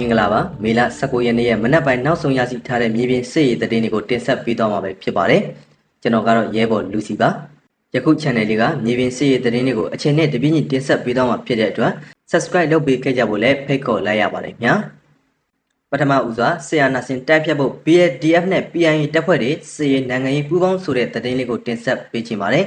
မင်္ဂလာပါမေလ19ရက်နေ့ရဲ့မနက်ပိုင်းနောက်ဆုံးရရှိထားတဲ့မြေပြင်စစ်ရေးသတင်းတွေကိုတင်ဆက်ပေးသွားမှာပဲဖြစ်ပါတယ်ကျွန်တော်ကတော့ရဲဘော်လူစီပါယခု channel လေးကမြေပြင်စစ်ရေးသတင်းတွေကိုအချိန်နဲ့တပြည့်ညတင်ဆက်ပေးသွားမှာဖြစ်တဲ့အတွက် subscribe လုပ်ပေးခဲ့ကြဖို့လည်းဖိတ်ခေါ်လိုက်ရပါတယ်ခင်ဗျာပထမဦးစွာဆီယာနာစင်တိုက်ဖြတ်ဖို့ BLDF နဲ့ PIA တပ်ဖွဲ့တွေစစ်ရေးနိုင်ငံရေးပူးပေါင်းဆိုတဲ့သတင်းလေးကိုတင်ဆက်ပေးချင်ပါတယ်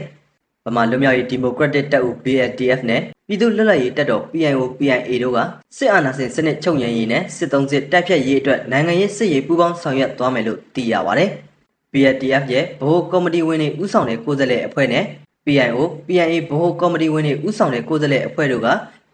ဗမာလွတ်မြောက်ရေးဒီမိုကရက်တစ်တပ်ဦး BLDF နဲ့ ပြည်သူ့လွတ်လပ်ရေးတပ်တော် PIO PIA တို့ကစစ်အာဏာရှင်စနစ်ချုပ်ငြိမ်းရေးနဲ့စစ်သုံးစစ်တိုက်ဖြတ်ရေးအတွက်နိုင်ငံရေးစစ်ရေးပူးပေါင်းဆောင်ရွက်သွားမယ်လို့သိရပါတယ်။ BLDF ရဲ့ဗဟိုကော်မတီဝင်တွေဦးဆောင်တဲ့ကိုယ်စားလှယ်အဖွဲ့နဲ့ PIO PIA ဗဟိုကော်မတီဝင်တွေဦးဆောင်တဲ့ကိုယ်စားလှယ်အဖွဲ့တို့က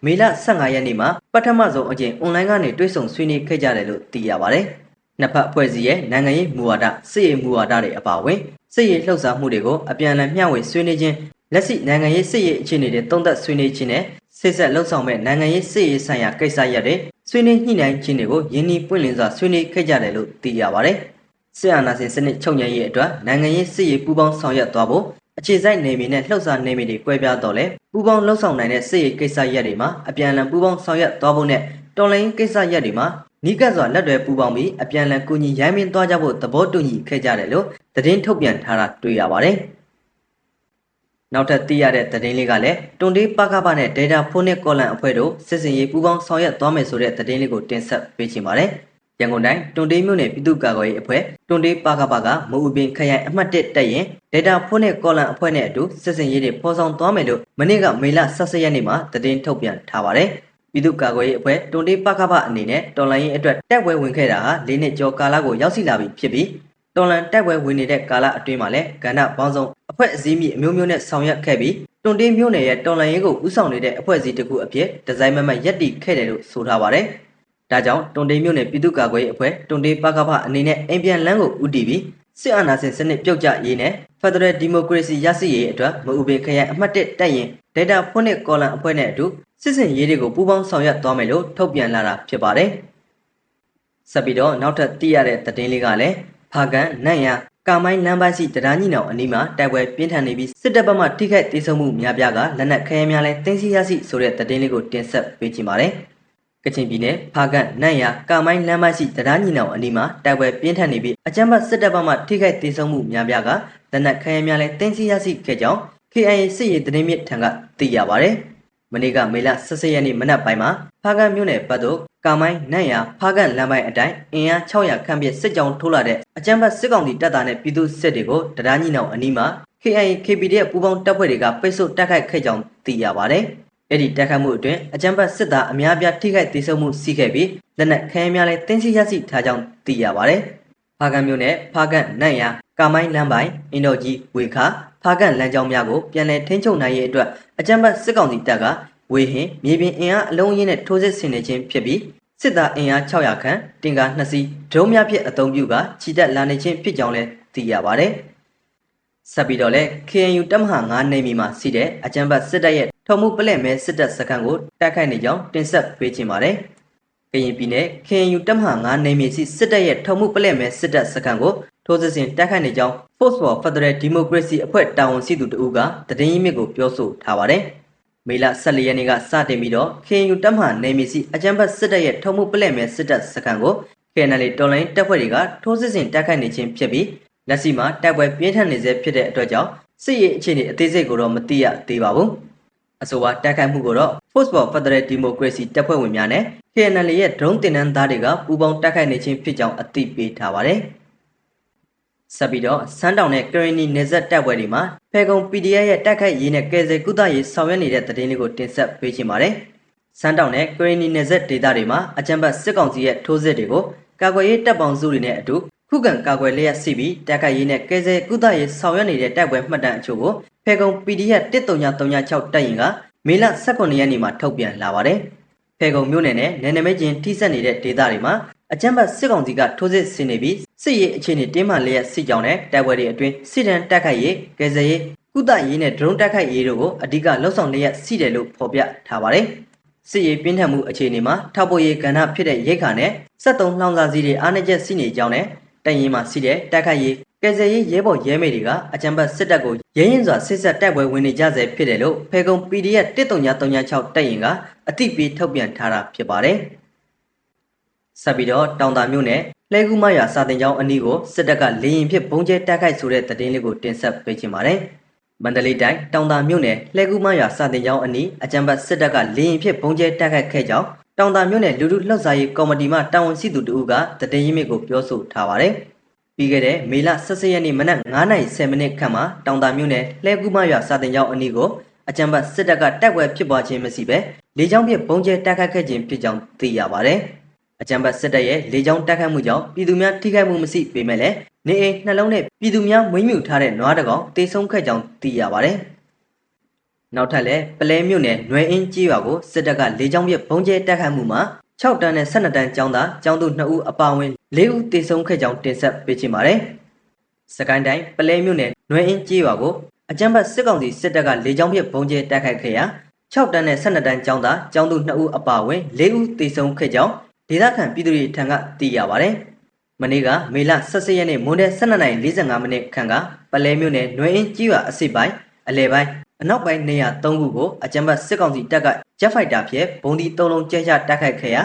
မေလ15ရက်နေ့မှာပထမဆုံးအကြိမ်အွန်လိုင်းကနေတွေ့ဆုံဆွေးနွေးခဲ့ကြတယ်လို့သိရပါတယ်။နှစ်ဖက်အဖွဲ့အစည်းရဲ့နိုင်ငံရေးမူဝါဒစစ်ရေးမူဝါဒတွေအပါအဝင်စစ်ရေးလှုပ်ရှားမှုတွေကိုအပြန်အလှန်မျှဝေဆွေးနွေးခြင်း လက်ရှိနိုင်ငံရေးစစ်ရေးအခြေအနေတွေတုံ့သက်ဆွေးနွေးခြင်းနဲ့စစ်ဆက်လှုပ်ဆောင်မဲ့နိုင်ငံရေးစစ်ရေးဆိုင်ရာကိစ္စရပ်တွေဆွေးနွေးညှိနှိုင်းခြင်းတွေကိုယင်းနှီးပွင့်လင်းစွာဆွေးနွေးခဲ့ကြတယ်လို့သိရပါတယ်။စစ်အာဏာရှင်စနစ်ချုပ်ငြိမ်းရေးအတွက်နိုင်ငံရေးစစ်ရေးပူးပေါင်းဆောင်ရွက်သွားဖို့အခြေစိုက်နေမည်နဲ့လှုပ်ရှားနေမည်တွေကွဲပြားတော့လဲပူးပေါင်းလှုပ်ဆောင်နိုင်တဲ့စစ်ရေးကိစ္စရပ်တွေမှာအပြန်အလှန်ပူးပေါင်းဆောင်ရွက်သွားဖို့နဲ့တော်လိုင်းကိစ္စရပ်တွေမှာနီးကပ်စွာလက်တွဲပူးပေါင်းပြီးအပြန်အလှန်ကူညီရိုင်းမင်းသွားကြဖို့သဘောတူညီခဲ့ကြတယ်လို့သတင်းထုတ်ပြန်ထားတာတွေ့ရပါတယ်။ နောက်ထပ်သိရတဲ့သတင်းလေးကလည်းတွန်တေးပကပနဲ့ Data Phonic Column အဖွဲ့တို့စစ်စင်ရေးပူးပေါင်းဆောင်ရွက်သွားမယ်ဆိုတဲ့သတင်းလေးကိုတင်ဆက်ပေးချင်ပါတယ်။ရန်ကုန်တိုင်းတွန်တေးမြို့နယ်ပြည်သူ့ကာကွယ်ရေးအဖွဲ့တွန်တေးပကပကမအူပင်ခရိုင်အမှတ်1တက်ရင် Data Phonic Column အဖွဲ့နဲ့အတူစစ်စင်ရေးတွေဖော်ဆောင်သွားမယ်လို့မနေ့ကမေလ16ရက်နေ့မှာသတင်းထုတ်ပြန်ထားပါတယ်။ပြည်သူ့ကာကွယ်ရေးအဖွဲ့တွန်တေးပကပအနေနဲ့တော်လိုင်းရေးအတွက်တက်ပွဲဝင်ခဲ့တာဟာ၄နှစ်ကျော်ကာလကိုရောက်ရှိလာပြီဖြစ်ပြီးတော်လန်တက်ပွဲဝင်နေတဲ့ကာလအတွင်းမှာလည်းကဏ္ဍပေါင်းစုံ အဖွဲ့အစည်းမြင့်အမျိုးမျိုးနဲ့ဆောင်ရွက်ခဲ့ပြီးတွန်တင်းမျိုးနယ်ရဲ့တော်လန်ရေးကိုဦးဆောင်နေတဲ့အဖွဲ့အစည်းတစ်ခုအဖြစ်ဒီဇိုင်းမမတ်ရက်တည်ခဲ့တယ်လို့ဆိုထားပါတယ်။ဒါကြောင့်တွန်တင်းမျိုးနယ်ပြည်သူ့ကာကွယ်ရေးအဖွဲ့တွန်တင်းပကဖအနေနဲ့အိမ်ပြန်လန်းကိုဦးတည်ပြီးစစ်အာဏာရှင်စနစ်ပြုတ်ကျရေးနဲ့ Federal Democracy ရရှိရေးအတွက်မအူပင်ခရိုင်အမှတ်1တက်ရင် Data Phonic Column အဖွဲ့နဲ့အတူစစ်စင်ရေးတွေကိုပူးပေါင်းဆောင်ရွက်သွားမယ်လို့ထုတ်ပြန်လာတာဖြစ်ပါတယ်။ဆက်ပြီးတော့နောက်ထပ်သိရတဲ့သတင်းလေးကလည်းဖာကန်နန့်ရ ကာမိုင်းလမ်းပိုင်းရှိတရားညီနောင်အနီးမှာတိုက်ပွဲပြင်းထန်နေပြီးစစ်တပ်ဘက်မှထိခိုက်ဒေဆုံးမှုများပြားကလက်နက်ခဲယမ်းများလည်းတင်းစီရရှိဆိုတဲ့သတင်းလေးကိုတင်ဆက်ပေးချင်ပါတယ်။ကချင်ပြည်နယ်ဖာကန်နန့်ရကာမိုင်းလမ်းပိုင်းရှိတရားညီနောင်အနီးမှာတိုက်ပွဲပြင်းထန်နေပြီးအကြမ်းဖက်စစ်တပ်ဘက်မှထိခိုက်ဒေဆုံးမှုများပြားကလက်နက်ခဲယမ်းများလည်းတင်းစီရရှိခဲ့ကြောင်း KIA စစ်ရေးသတင်းမြစ်ထံကသိရပါတယ်။ မနေ့ကမေလ16ရက်နေ့မနက်ပိုင်းမှာဖားကန်မြို့နယ်ဘက်သို့ကာမိုင်းနန့်ရဖားကန်လမ်းပိုင်းအတိုင်းအင်အား600ခန့်ပြည့်စစ်ကြောင်းထိုးလာတဲ့အကြမ်းဖက်စစ်ကောင်စီတပ်သားနဲ့ပြည်သူစစ်တွေကိုတရားညီနောင်အနီးမှာ KIA KPDF ပူးပေါင်းတပ်ဖွဲ့တွေကပိတ်ဆို့တိုက်ခိုက်ခဲ့ကြောင်းသိရပါတယ်။အဲ့ဒီတိုက်ခိုက်မှုအတွင်းအကြမ်းဖက်စစ်သားအများပြားထိခိုက်ဒေဆုံးမှုရှိခဲ့ပြီးလက်နက်ခဲယမ်းများလည်းတင်းစီရရှိထားကြောင်းသိရပါတယ်။ ဖားကန်မြို့နယ်ဖားကန်နန့်ရကာမိုင်းလမ်းပိုင်းအင်ဒိုကြီးဝေခါဖားကန်လမ်းကြောင်းများကိုပြန်လည်ထိန်းချုပ်နိုင်ရေးအတွက်အကြမ်းဖက်စစ်ကောင်စီတပ်ကဝေဟင်မြေပြင်အင်အားအလုံးရင်းနဲ့ထိုးစစ်ဆင်နေခြင်းဖြစ်ပြီးစစ်သားအင်အား600ခန့်တင်ကား2စီးဒရုန်းများဖြင့်အသုံးပြုကခြိတက်လာနေခြင်းဖြစ်ကြောင်းလည်းသိရပါတယ်။ဆက်ပြီးတော့လဲ KNU တပ်မဟာ9နေမီမှာစီးတဲ့အကြမ်းဖက်စစ်တပ်ရဲ့ထုံမှုပလက်မဲစစ်တပ်စခန်းကိုတိုက်ခိုက်နေကြောင်းတင်ဆက်ပေးခြင်းပါတယ်။ ကရင်ပြည်နယ် KNU တပ်မဟာ9နေမီစီစစ်တပ်ရဲ့ထုံမှုပလက်မဲစစ်တပ်စခန်းကိုထိုးစစ်ဆင်တိုက်ခိုက်နေကြောင်း Force for Federal Democracy အဖွဲ့တာဝန်ရှိသူတဦးကသတင်းရင်းမြစ်ကိုပြောဆိုထားပါတယ်။မေလ14ရက်နေ့ကစတင်ပြီးတော့ KNU တပ်မှနေမီစီအကြံဖတ်စစ်တပ်ရဲ့ထုံမှုပလက်မဲစစ်တပ်စခန်းကို KNL တော်လိုင်းတပ်ဖွဲ့တွေကထိုးစစ်ဆင်တိုက်ခိုက်နေခြင်းဖြစ်ပြီးလက်ရှိမှာတိုက်ပွဲပြင်းထန်နေဆဲဖြစ်တဲ့အတွက်ကြောင့်စစ်ရေးအခြေအနေအသေးစိတ်ကိုတော့မသိရသေးပါဘူး။အဆိုပါတိုက်ခိုက်မှုကိုတော့ Force for Federal Democracy တပ်ဖွဲ့ဝင်များနဲ့ KNL ရဲ့ drone တင်နန်းသားတွေကပူးပေါင်းတိုက်ခိုက်နေခြင်းဖြစ်ကြောင်းအသိပေးထားပါတယ်။ဆက်ပြီးတော့စမ်းတောင်နဲ့ကရင်နီနေဆက်တပ်ပွဲတွေမှာဖေကုံ PDF ရဲ့တိုက်ခိုက်ရေးနဲ့ကယ်ဆယ်ကုသရေးဆောင်ရွက်နေတဲ့သတင်းလေးကိုတင်ဆက်ပေးချင်ပါတယ်။စမ်းတောင်နဲ့ကရင်နီနေဆက်ဒေသတွေမှာအကြံဖတ်စစ်ကောင်စီရဲ့ထိုးစစ်တွေကိုကာကွယ်ရေးတပ်ပေါင်းစုတွေနဲ့အတူခုခံကာကွယ်လျက်စီပြီးတိုက်ခိုက်ရေးနဲ့ကယ်ဆယ်ကုသရေးဆောင်ရွက်နေတဲ့တိုက်ပွဲမှတ်တမ်းအချို့ကိုဖေကုံ PDF 13336တပ်ရင်က မေလ18ရက်နေ့မှာထုတ်ပြန်လာပါတယ်။ဖေကုံမြို့နယ်နဲ့နယ်နိမိတ်ချင်းထိစပ်နေတဲ့ဒေသတွေမှာအကြမ်းဖက်စစ်ကောင်စီကထိုးစစ်ဆင်နေပြီးစစ်ရေးအခြေအနေတင်းမာလျက်စစ်ကြောင်းနဲ့တိုက်ပွဲတွေအတွင်းစစ်တမ်းတိုက်ခိုက်ရေးကယ်ဆယ်ရေးကုသရေးနဲ့ဒရုန်းတိုက်ခိုက်ရေးတို့ကိုအဓိကလှုပ်ဆောင်လျက်ရှိတယ်လို့ဖော်ပြထားပါတယ်။စစ်ရေးပြင်းထန်မှုအခြေအနေမှာထောက်ပို့ရေးကဏ္ဍဖြစ်တဲ့ရိတ်ခါနဲ့73လှောင်စာစီတွေအားနည်းချက်ရှိနေကြောင်းနဲ့တိုင်ရင်မှာရှိတဲ့တိုက်ခိုက်ရေး ကယ်ဆယ်ရေးရဲဘော်ရဲမေတွေကအကြံပတ်စစ်တပ်ကိုရဲရင်စွာစစ်ဆက်တိုက်ပွဲဝင်နေကြဆဲဖြစ်တယ်လို့ဖေကုံ PDF 13336တိုက်ရင်ကအသိပေးထုတ်ပြန်ထားတာဖြစ်ပါတယ်။ဆက်ပြီးတော့တောင်တာမြို့နယ်လှဲကူးမရွာစာတင်ကျောင်းအနီးကိုစစ်တပ်ကလေရင်ဖြစ်ဘုံကျဲတိုက်ခိုက်ဆိုတဲ့သတင်းလေးကိုတင်ဆက်ပေးချင်ပါတယ်။မန္တလေးတိုင်းတောင်တာမြို့နယ်လှဲကူးမရွာစာတင်ကျောင်းအနီးအကြံပတ်စစ်တပ်ကလေရင်ဖြစ်ဘုံကျဲတိုက်ခိုက်ခဲ့ကြောင်းတောင်တာမြို့နယ်လူလူလှုပ်ရှားရေးကော်မတီမှတာဝန်ရှိသူတဦးကသတင်းရင်းမြစ်ကိုပြောဆိုထားပါတယ်။ ပြီးခဲ့တဲ့မေလ16ရက်နေ့မနက်9:10မိနစ်ခန့်မှာတောင်တာမြို့နယ်လှဲကူးမရွာစာတင်ကျောင်းအနီးကိုအကြံပတ်စစ်တပ်ကတိုက်ပွဲဖြစ်ပွားခြင်းမရှိဘဲလေကြောင်းဖြင့်ဘုံကျဲတိုက်ခိုက်ခဲ့ခြင်းဖြစ်ကြောင်းသိရပါတယ်။အကြံပတ်စစ်တပ်ရဲ့လေကြောင်းတိုက်ခိုက်မှုကြောင့်ပြည်သူများထိခိုက်မှုမရှိပေမဲ့လည်းနေအိမ်နှလုံးနဲ့ပြည်သူများမွေးမြူထားတဲ့နွားတကောင်တေဆုံးခဲ့ကြောင်းသိရပါတယ်။နောက်ထပ်လည်းပလဲမြို့နယ်နွယ်အင်းကြီးရွာကိုစစ်တပ်ကလေကြောင်းဖြင့်ဘုံကျဲတိုက်ခိုက်မှုမှာ6တန်းနဲ့12တန်းကျောင်းသားကျောင်းသူ2ဦးအပါအဝင် 4ဦးတေဆုံးခဲ့ကြောင်းတင်ဆက်ပေးချင်ပါတယ်။စကိုင်းတိုင်းပလဲမြို့နယ်နွယ်အင်းကြီးရွာကိုအကြမ်းဖက်စစ်ကောင်စီစစ်တပ်ကလေကြောင်းဖြင့်ဘုံကျဲတိုက်ခိုက်ခဲ့ရာ6တန်းနဲ့12တန်းကျောင်းသားကျောင်းသူ2ဦးအပါအဝင်4ဦးသေဆုံးခဲ့ကြောင်းဒေသခံပြည်သူတွေထံကသိရပါတယ်။မနေ့ကမေလ16ရက်နေ့မွန်းတဲ့12:45မိနစ်ခန့်ကပလဲမြို့နယ်နွယ်အင်းကြီးရွာအစိပ်ပိုင်းအလဲပိုင်းအနောက်ပိုင်းနေရာ3ခုကိုအကြမ်းဖက်စစ်ကောင်စီတပ်ကဂျက်ဖိုက်တာဖြင့်ဘုံဒီ3လုံးကျဲချတိုက်ခိုက်ခဲ့ရာ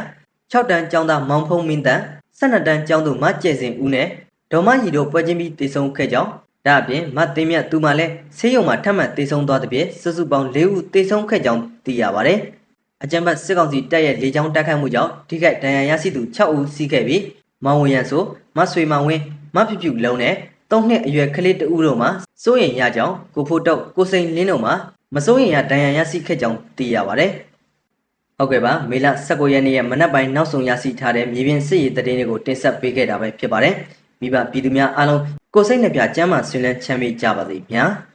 6တန်းကျောင်းသားမောင်ဖုံးမင်းတန် 12တန်းကျောင်းသူမကျဲစင်ဦးနဲ့ဒေါ်မကြီးတို့ပွဲချင်းပြီးတေဆုံးခဲ့ကြောင်းဒါအပြင်မတ်သိမ်းမြတ်သူမှလည်းဆေးရုံမှာထပ်မံတေဆုံးသွားတဲ့ပြည့်စုစုပေါင်း၄ဦးတေဆုံးခဲ့ကြောင်းသိရပါတယ်။အကြံဖတ်စစ်ကောင်စီတပ်ရဲ့လေကြောင်းတိုက်ခိုက်မှုကြောင့်ထိခိုက်ဒဏ်ရာရရှိသူ6ဦးစီးခဲ့ပြီးမောင်ဝရန်ဆိုမဆွေမောင်ဝင်းမဖြူဖြူလုံးနဲ့၃နှစ်အရွယ်ကလေးတဦးတို့မှာစိုးရင်ရကြောင်းကိုဖို့တော့ကိုစိန်လင်းတို့မှာမစိုးရင်ရဒဏ်ရာရရှိခဲ့ကြောင်းသိရပါတယ်။ ဟုတ်ကဲ့ပါမေလ19ရက်နေ့ရဲ့မနက်ပိုင်းနောက်ဆုံးရရှိထားတဲ့မြေပြင်စစ်ရေးသတင်းတွေကိုတင်ဆက်ပေးခဲ့တာပဲဖြစ်ပါတယ်။မိဘပြည်သူများအားလုံးကိုယ်စိတ်နှပြကျမ်းမာဆွေးနွေးချမ်းမြေ့ကြပါစေဗျာ။